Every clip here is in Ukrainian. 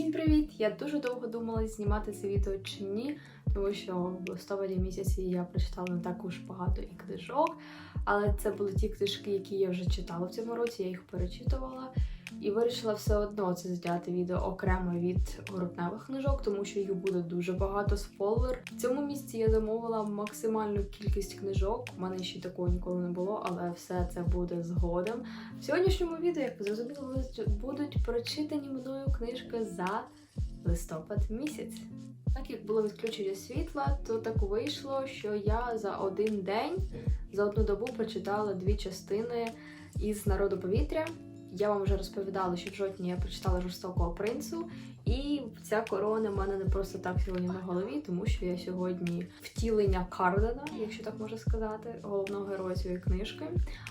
Всім привіт! Я дуже довго думала знімати це відео чи ні, тому що в листопаді місяці я прочитала не також багато і книжок, але це були ті книжки, які я вже читала в цьому році, я їх перечитувала. І вирішила все одно це зняти відео окремо від грудневих книжок, тому що їх буде дуже багато спойлер. В цьому місці я замовила максимальну кількість книжок. У мене ще такого ніколи не було, але все це буде згодом. В сьогоднішньому відео, як ви зрозуміли, будуть прочитані мною книжки за листопад місяць. Так як було відключення світла, то так вийшло, що я за один день, за одну добу прочитала дві частини із народу повітря. Я вам вже розповідала, що в жовтні я прочитала жорстокого принцу, і ця корона в мене не просто так сьогодні на голові, тому що я сьогодні втілення Кардена, якщо так можна сказати, головного героя цієї книжки.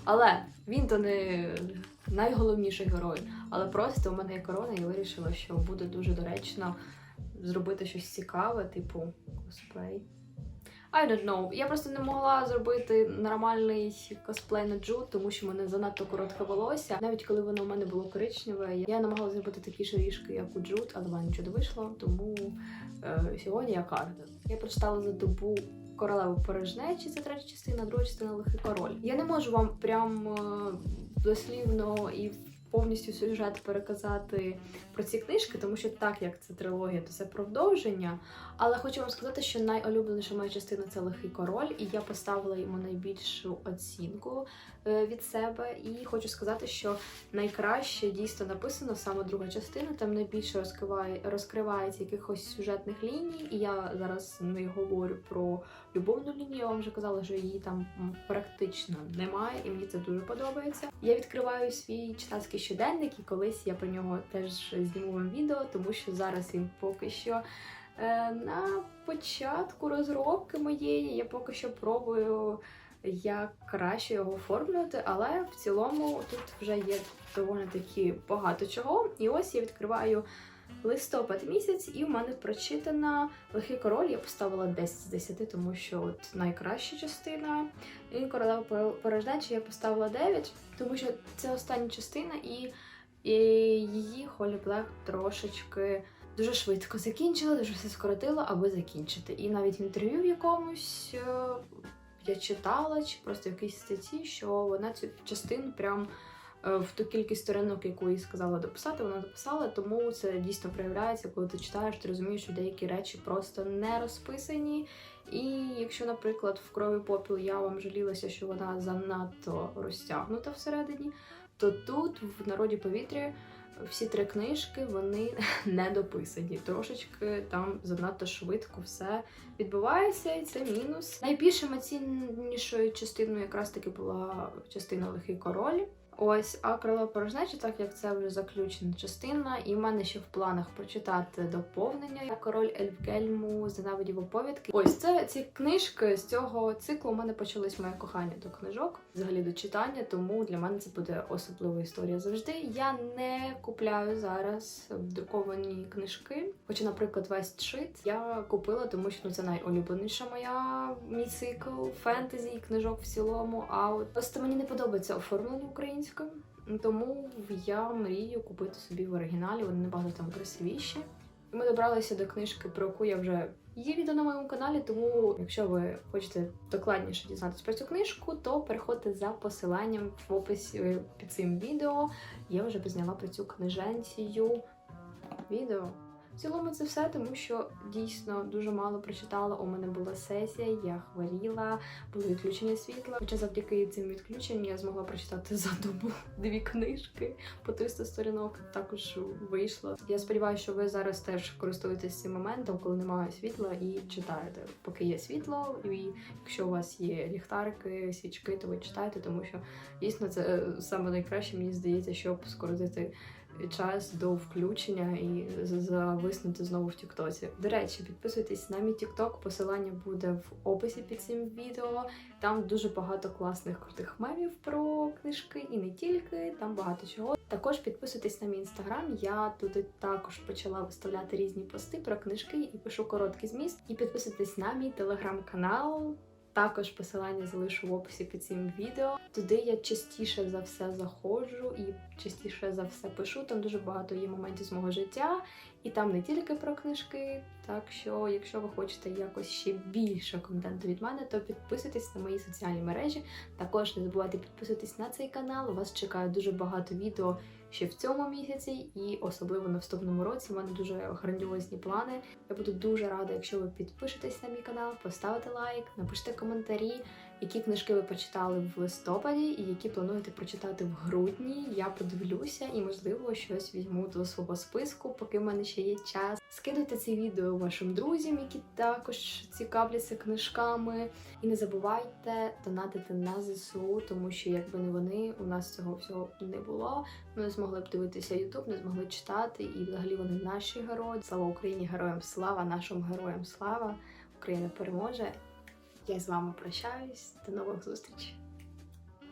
Але він то не найголовніший герой, але просто у мене є корона, і вирішила, що буде дуже доречно зробити щось цікаве, типу косплей. I don't know. Я просто не могла зробити нормальний косплей на Джуд, тому що в мене занадто коротке волосся. Навіть коли воно у мене було коричневе, я намагалася зробити такі ж ріжки, як у Джуд, але в мене нічого не вийшло. Тому е, сьогодні я Карден. Я прочитала за добу королеву порожнечі, це третя частина, друга частина лихий король. Я не можу вам прям е, дослівно і повністю сюжет переказати про ці книжки, тому що так як це трилогія, то це продовження. Але хочу вам сказати, що найулюбленіша моя частина це лихий король, і я поставила йому найбільшу оцінку е, від себе. І хочу сказати, що найкраще дійсно написано саме друга частина. Там найбільше розкриває розкривається якихось сюжетних ліній, і я зараз не говорю про любовну лінію. Я вам вже казала, що її там практично немає, і мені це дуже подобається. Я відкриваю свій читацький щоденник, і колись я про нього теж зніму вам відео, тому що зараз він поки що. Е, На початку розробки моєї я поки що пробую, як краще його оформлювати, але в цілому тут вже є доволі таки багато чого. І ось я відкриваю листопад місяць, і в мене прочитана лихий король. Я поставила 10 з 10, тому що от найкраща частина. І королева порождачі я поставила 9, тому що це остання частина, і, і її Холі Блек трошечки дуже швидко закінчила, дуже все скоротила, аби закінчити. І навіть в інтерв'ю в якомусь е, я читала, чи просто в якійсь статті, що вона цю частину прям в ту кількість сторінок, яку їй сказала дописати, вона дописала, тому це дійсно проявляється, коли ти читаєш, ти розумієш, що деякі речі просто не розписані. І якщо, наприклад, в крові попіл я вам жалілася, що вона занадто розтягнута всередині, то тут в народі повітря всі три книжки вони не дописані. Трошечки там занадто швидко все відбувається, і це мінус. Найбільш емоційнішою частиною якраз таки була частина Лихий король. Ось, а крила порожнечі, так як це вже заключена частина, і в мене ще в планах прочитати доповнення Я король Ельфгельму Зенавидів оповідки. Ось це ці книжки з цього циклу. У мене почалось моє кохання до книжок, взагалі до читання, тому для мене це буде особлива історія завжди. Я не купляю зараз друковані книжки. Хоча, наприклад, весь шит я купила, тому що ну, це найулюбленіша моя мій цикл фентезі і книжок в цілому. А от просто мені не подобається оформлення українське. Тому я мрію купити собі в оригіналі, вони набагато там красивіші. Ми добралися до книжки, про яку я вже є відео на моєму каналі, тому якщо ви хочете докладніше дізнатися про цю книжку, то переходьте за посиланням в описі під цим відео. Я вже зняла про цю книженцію відео. В цілому це все, тому що дійсно дуже мало прочитала. У мене була сесія, я хворіла, було відключення світла. Хоча завдяки цим відключенням я змогла прочитати за добу дві книжки по 300 сторінок. Також вийшло. Я сподіваюся, що ви зараз теж користуєтесь цим моментом, коли немає світла, і читаєте. Поки є світло, і якщо у вас є ліхтарики, свічки, то ви читаєте, тому що дійсно це саме найкраще, мені здається, щоб скоротити час до включення і зависнути знову в Тіктоці. До речі, підписуйтесь на мій Тікток, посилання буде в описі під цим відео. Там дуже багато класних крутих мемів про книжки і не тільки, там багато чого. Також підписуйтесь на мій інстаграм. Я туди також почала виставляти різні пости про книжки і пишу короткий зміст. І підписуйтесь на мій телеграм-канал. Також посилання залишу в описі під цим відео. Туди я частіше за все заходжу і частіше за все пишу. Там дуже багато є моментів з мого життя, і там не тільки про книжки. Так що, якщо ви хочете якось ще більше контенту від мене, то підписуйтесь на мої соціальні мережі. Також не забувайте підписуватись на цей канал. У вас чекає дуже багато відео ще в цьому місяці, і особливо на вступному році. У мене дуже грандіозні плани. Я буду дуже рада, якщо ви підпишетесь на мій канал, поставите лайк, напишите коментарі, які книжки ви почитали в листопаді і які плануєте прочитати в грудні. Я подивлюся і, можливо, щось візьму до свого списку, поки в мене ще є час. Скидуйте це відео вашим друзям, які також цікавляться книжками. І не забувайте донатити на ЗСУ, тому що якби не вони, у нас цього всього не було. Ми не змогли б дивитися Ютуб, не змогли читати, і взагалі вони наші герої. Слава Україні! Героям слава! Нашим героям слава! Україна переможе! Я з вами прощаюсь. До нових зустрічей!